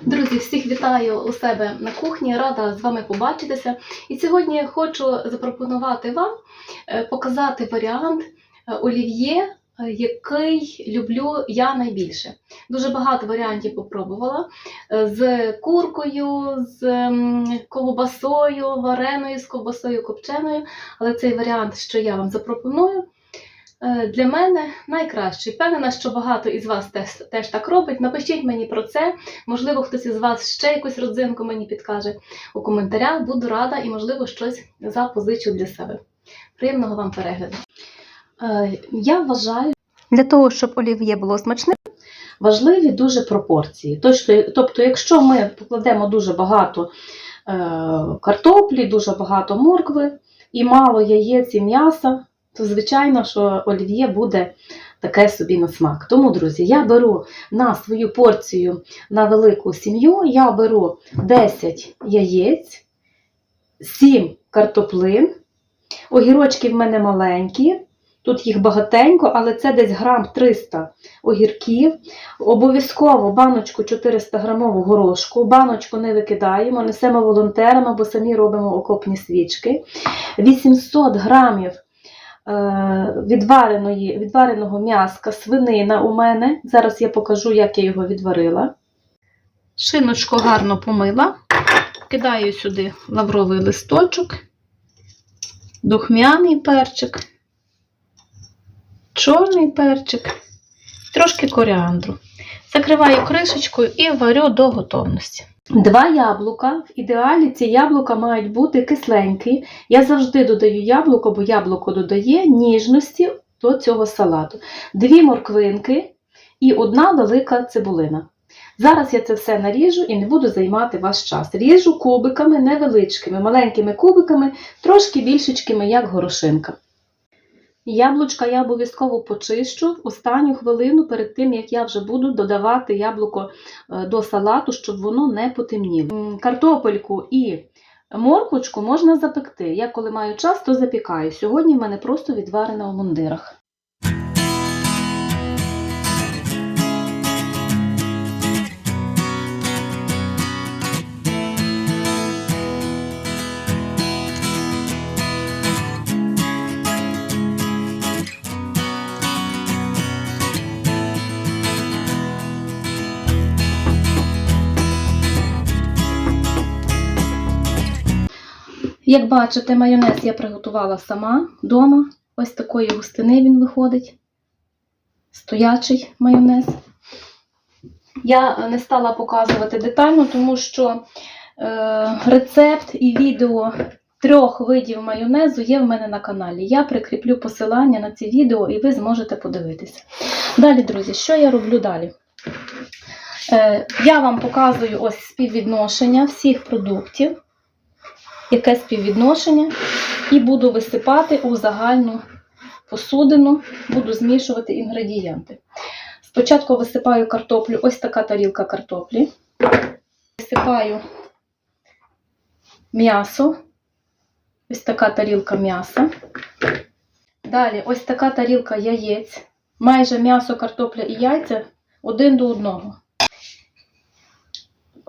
Друзі, всіх вітаю у себе на кухні. Рада з вами побачитися. І сьогодні я хочу запропонувати вам е, показати варіант е, олів'є, е, який люблю я найбільше. Дуже багато варіантів попробувала з куркою, з ковбасою, вареною, з ковбасою копченою. Але цей варіант, що я вам запропоную, для мене найкращий. Впевнена, що багато із вас теж, теж так робить. Напишіть мені про це. Можливо, хтось із вас ще якусь родзинку мені підкаже у коментарях. Буду рада і, можливо, щось запозичу для себе. Приємного вам перегляду. Е, Я вважаю, для того, щоб олів'є було смачним, важливі дуже пропорції. Тобто, тобто якщо ми покладемо дуже багато е, картоплі, дуже багато моркви і мало яєць і м'яса, то звичайно, що олів'є буде таке собі на смак. Тому, друзі, я беру на свою порцію на велику сім'ю, я беру 10 яєць, 7 картоплин, огірочки в мене маленькі. Тут їх багатенько, але це десь грам 300 огірків. Обов'язково баночку 400 грамову горошку. Баночку не викидаємо, несемо волонтерам або самі робимо окопні свічки. 800 грамів відвареної, відвареного м'яска, свинина у мене. Зараз я покажу, як я його відварила. Шиночку гарно помила. Кидаю сюди лавровий листочок, духмяний перчик, чорний перчик, трошки коріандру. Закриваю кришечкою і варю до готовності. Два яблука. В ідеалі ці яблука мають бути кисленькі. Я завжди додаю яблуко, бо яблуко додає ніжності до цього салату. Дві морквинки і одна велика цибулина. Зараз я це все наріжу і не буду займати ваш час. Ріжу кубиками невеличкими, маленькими кубиками, трошки більшечкими, як горошинка. Яблучка я обов'язково почищу останню хвилину перед тим, як я вже буду додавати яблуко е, до салату, щоб воно не потемніло. Картопельку і морквочку можна запекти. Я коли маю час, то запікаю. Сьогодні в мене просто відварена у мундирах. Як бачите, майонез я приготувала сама вдома. Ось такої густини він виходить. Стоячий майонез. Я не стала показувати детально, тому що е, рецепт і відео трьох видів майонезу є в мене на каналі. Я прикріплю посилання на ці відео і ви зможете подивитися. Далі, друзі, що я роблю далі? Е, я вам показую ось співвідношення всіх продуктів яке співвідношення, і буду висипати у загальну посудину, буду змішувати інгредієнти. Спочатку висипаю картоплю, ось така тарілка картоплі. Висипаю м'ясо, ось така тарілка м'яса. Далі ось така тарілка яєць. Майже м'ясо, картопля і яйця один до одного.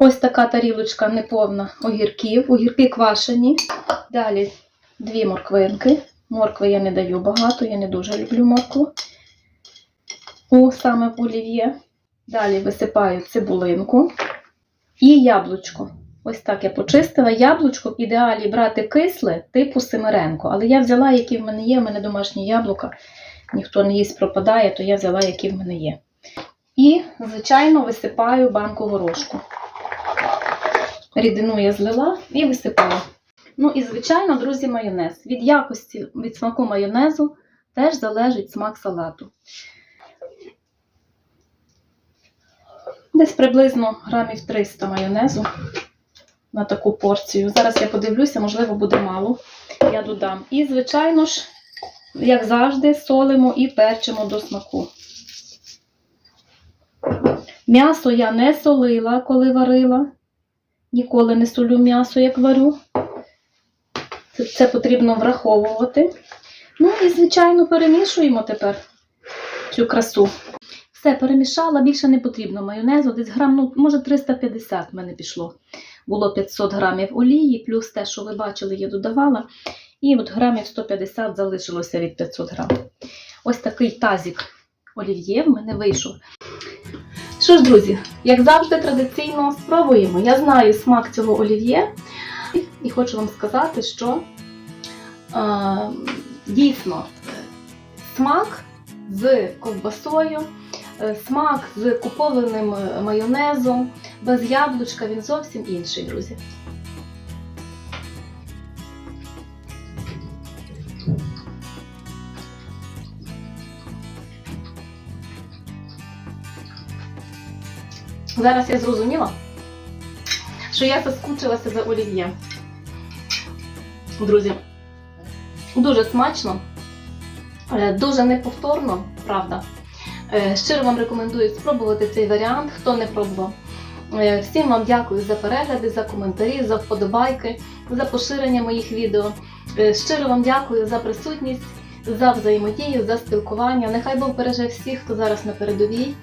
Ось така тарілочка неповна огірків, огірки квашені. Далі дві морквинки. Моркви я не даю багато, я не дуже люблю моркву. У саме в олів'є. Далі висипаю цибулинку і яблучко. Ось так я почистила. Яблучко в ідеалі брати кисле, типу Семеренко. Але я взяла, які в мене є, в мене домашні яблука. Ніхто не їсть пропадає, то я взяла, які в мене є. І, звичайно, висипаю банку горошку. Рідину я злила і висипала. Ну і, звичайно, друзі, майонез. Від якості, від смаку майонезу теж залежить смак салату. Десь приблизно грамів 300 майонезу на таку порцію. Зараз я подивлюся, можливо, буде мало. Я додам. І, звичайно ж, як завжди, солимо і перчимо до смаку. М'ясо я не солила, коли варила. Ніколи не солю м'ясо, як варю. Це, потрібно враховувати. Ну і, звичайно, перемішуємо тепер цю красу. Все перемішала, більше не потрібно майонезу, десь грам, ну, може 350 в мене пішло. Було 500 грамів олії, плюс те, що ви бачили, я додавала. І от грамів 150 залишилося від 500 грам. Ось такий тазик олів'є в мене вийшов. Що ж, друзі, як завжди, традиційно спробуємо. Я знаю смак цього олів'є і хочу вам сказати, що е, дійсно смак з ковбасою, е, смак з купованим майонезом, без яблучка він зовсім інший, друзі. Зараз я зрозуміла, що я заскучилася за олів'є. Друзі, дуже смачно, е, дуже неповторно, правда. Е, Щиро вам рекомендую спробувати цей варіант, хто не пробував. Е, Всім вам дякую за перегляди, за коментарі, за вподобайки, за поширення моїх відео. Щиро вам дякую за присутність, за взаємодію, за спілкування. Нехай Бог береже всіх, хто зараз на передовій,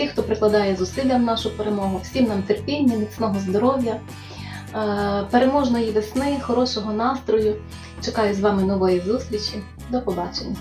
всіх, хто прикладає зусилля в нашу перемогу, всім нам терпіння, міцного здоров'я, е, переможної весни, хорошого настрою. Чекаю з вами нової зустрічі. До побачення.